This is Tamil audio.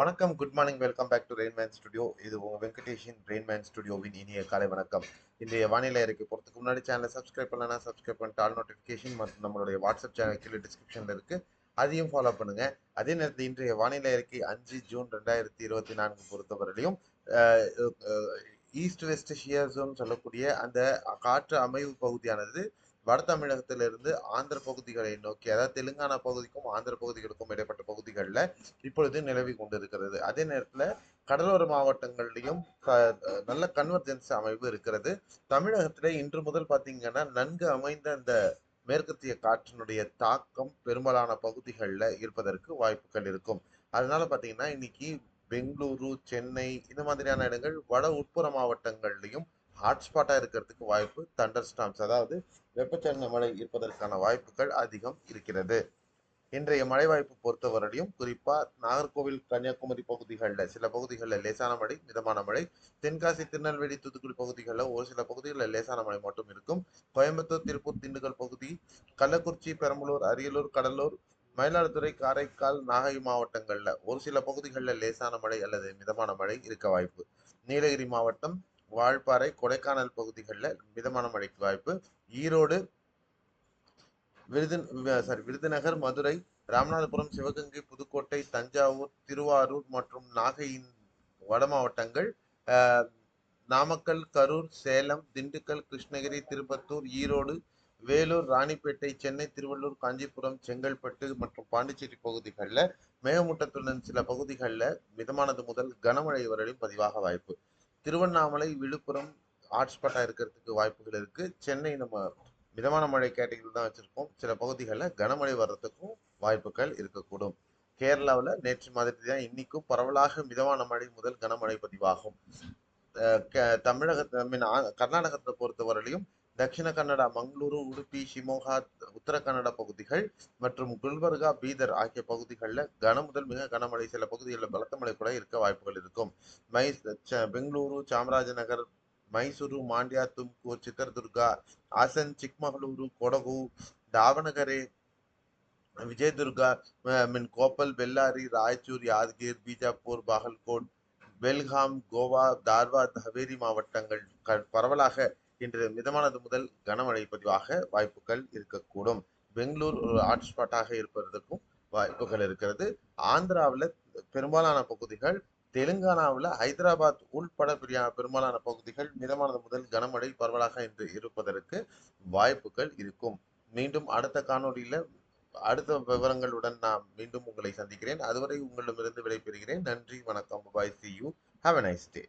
வணக்கம் good morning welcome back to Rainman studio இது உங்க வெங்கடேஷின் ரெயின்மேன் ஸ்டுடியோவின் இனிய காலை வணக்கம். இன்றைய வானிலை இருக்கு போகிறதுக்கு முன்னாடி சேனலை சப்ஸ்கிரைப் பண்ணலாம் சப்ஸ்கிரைப் பண்ணிட்டு ஆல் நோட்டிஃபிகேஷன் மற்றும் நம்மளுடைய வாட்ஸ்அப் சேனல் கீழே டிஸ்கிரிப்ஷனில் இருக்கு. அதையும் ஃபாலோ பண்ணுங்க. அதே நேரத்தில் இன்றைய வானிலை இருக்கு அஞ்சு ஜூன் ரெண்டாயிரத்தி இருபத்தி நான்கு பொறுத்தவரையிலும் ஈஸ்ட் வெஸ்ட் ஷியர் ஜோன் சொல்லக்கூடிய அந்த காற்று அமைவு பகுதியானது வட தமிழகத்திலிருந்து ஆந்திர பகுதிகளை நோக்கி அதாவது தெலுங்கானா பகுதிக்கும் ஆந்திர பகுதிகளுக்கும் இடைப்பட்ட பகுதிகளில் இப்பொழுது நிலவி கொண்டிருக்கிறது. அதே நேரத்தில் கடலோர மாவட்டங்கள்லையும் க- நல்ல கன்வர்ஜென்ஸ் அமைவு இருக்கிறது. தமிழகத்தில் இன்று முதல் பார்த்தீங்கன்னா நன்கு அமைந்த அந்த மேற்கத்திய காற்றினுடைய தாக்கம் பெரும்பாலான பகுதிகளில் இருப்பதற்கு வாய்ப்புகள் இருக்கும். அதனால பார்த்தீங்கன்னா இன்னைக்கு பெங்களூரு சென்னை இந்த மாதிரியான இடங்கள் வட உட்புற மாவட்டங்கள்லையும் ஹாட்ஸ்பாட்டாக இருக்கிறதுக்கு வாய்ப்பு தண்டர் ஸ்டாம்ஸ் அதாவது வெப்பச்சலன மழை இருப்பதற்கான வாய்ப்புகள் அதிகம் இருக்கிறது. இன்றைய மழை வாய்ப்பு பொறுத்தவரையிலும் குறிப்பாக நாகர்கோவில் கன்னியாகுமரி பகுதிகளில் சில பகுதிகளில் லேசான மழை மிதமான மழை தென்காசி திருநெல்வேலி தூத்துக்குடி பகுதிகளில் ஒரு சில பகுதிகளில் லேசான மழை மட்டும் இருக்கும். கோயம்புத்தூர் திருப்பூர் திண்டுக்கல் பகுதி கள்ளக்குறிச்சி பெரம்பலூர் அரியலூர் கடலூர் மயிலாடுதுறை காரைக்கால் நாகை மாவட்டங்களில் ஒரு சில பகுதிகளில் லேசான மழை அல்லது மிதமான மழை இருக்க வாய்ப்பு. நீலகிரி மாவட்டம் வால்பாறை கொடைக்கானல் பகுதிகளில் மிதமான மழைக்கு வாய்ப்பு. ஈரோடு விருது சாரி விருதுநகர் மதுரை ராமநாதபுரம் சிவகங்கை புதுக்கோட்டை தஞ்சாவூர் திருவாரூர் மற்றும் நாகையின் வட மாவட்டங்கள் நாமக்கல் கரூர் சேலம் திண்டுக்கல் கிருஷ்ணகிரி திருப்பத்தூர் ஈரோடு வேலூர் ராணிப்பேட்டை சென்னை திருவள்ளூர் காஞ்சிபுரம் செங்கல்பட்டு மற்றும் பாண்டிச்சேரி பகுதிகளில் மேகமூட்டத்துடன் சில பகுதிகளில் மிதமானது முதல் கனமழை வரையிலும் பதிவாக வாய்ப்பு. திருவண்ணாமலை விழுப்புரம் ஹாட்ஸ்பாட்டாக இருக்கிறதுக்கு வாய்ப்புகள் இருக்கு. சென்னை நம்ம மிதமான மழை கேட்டகரி தான் வச்சிருக்கோம் சில பகுதிகளில் கனமழை வர்றதுக்கும் வாய்ப்புகள் இருக்கக்கூடும். கேரளாவில் நேற்று மாதிரி தான் இன்னைக்கும் பரவலாக மிதமான மழை முதல் கனமழை பதிவாகும். அஹ் க- தமிழகத்தை கர்நாடகத்தை பொறுத்தவரையிலையும் தட்சிண கன்னடா மங்களூரு உடுப்பி ஷிமோகா உத்தர கன்னட பகுதிகள் மற்றும் குல்பர்கா பீதர் ஆகிய பகுதிகளில் கன முதல் மிக கனமழை சில பகுதிகளில் பலத்த மழை கூட இருக்க வாய்ப்புகள் இருக்கும் மை ச- பெங்களூரு சாமராஜநகர் ಮೈಸೂರು ಮಾಂಡ್ಯ ತುಮಕೂರು ಚಿತ್ರದುರ್ಗ ಹಾಸನ್ ಚಿಕ್ಕಮಗಳೂರು ಕೊಡಗು ದಾವಣಗೆರೆ ವಿಜಯದುರ್ಗ ಮೀನ್ ಕೋಪಲ್ ಬೆಳ್ಳಾರಿ ರಾಯಚೂರು ಯಾದಗಿರಿ ಬಿಜಾಪುರ್ ಬಾಗಲಕೋಟ್ பெல்காம் கோவா தார்வாத் ஹவேரி மாவட்டங்கள் க- பரவலாக இன்று மிதமானது முதல் கனமழை பதிவாக வாய்ப்புகள் இருக்கக்கூடும். பெங்களூர் ஒரு ஹாட்ஸ்பாட்டாக இருப்பதற்கும் வாய்ப்புகள் இருக்கிறது. ஆந்திராவில் பெரும்பாலான பகுதிகள் தெலுங்கானாவில் ஹைதராபாத் உள்பட பெரிய- பெரும்பாலான பகுதிகள் மிதமானது முதல் கனமழை பரவலாக இன்று இருப்பதற்கு வாய்ப்புகள் இருக்கும். மீண்டும் அடுத்த காணொளியில அடுத்த விவரங்களுடன் நான் மீண்டும் உங்களை சந்திக்கிறேன். அதுவரை உங்களிடமிருந்து விடைபெறுகிறேன். நன்றி வணக்கம். Bye see you have a nice day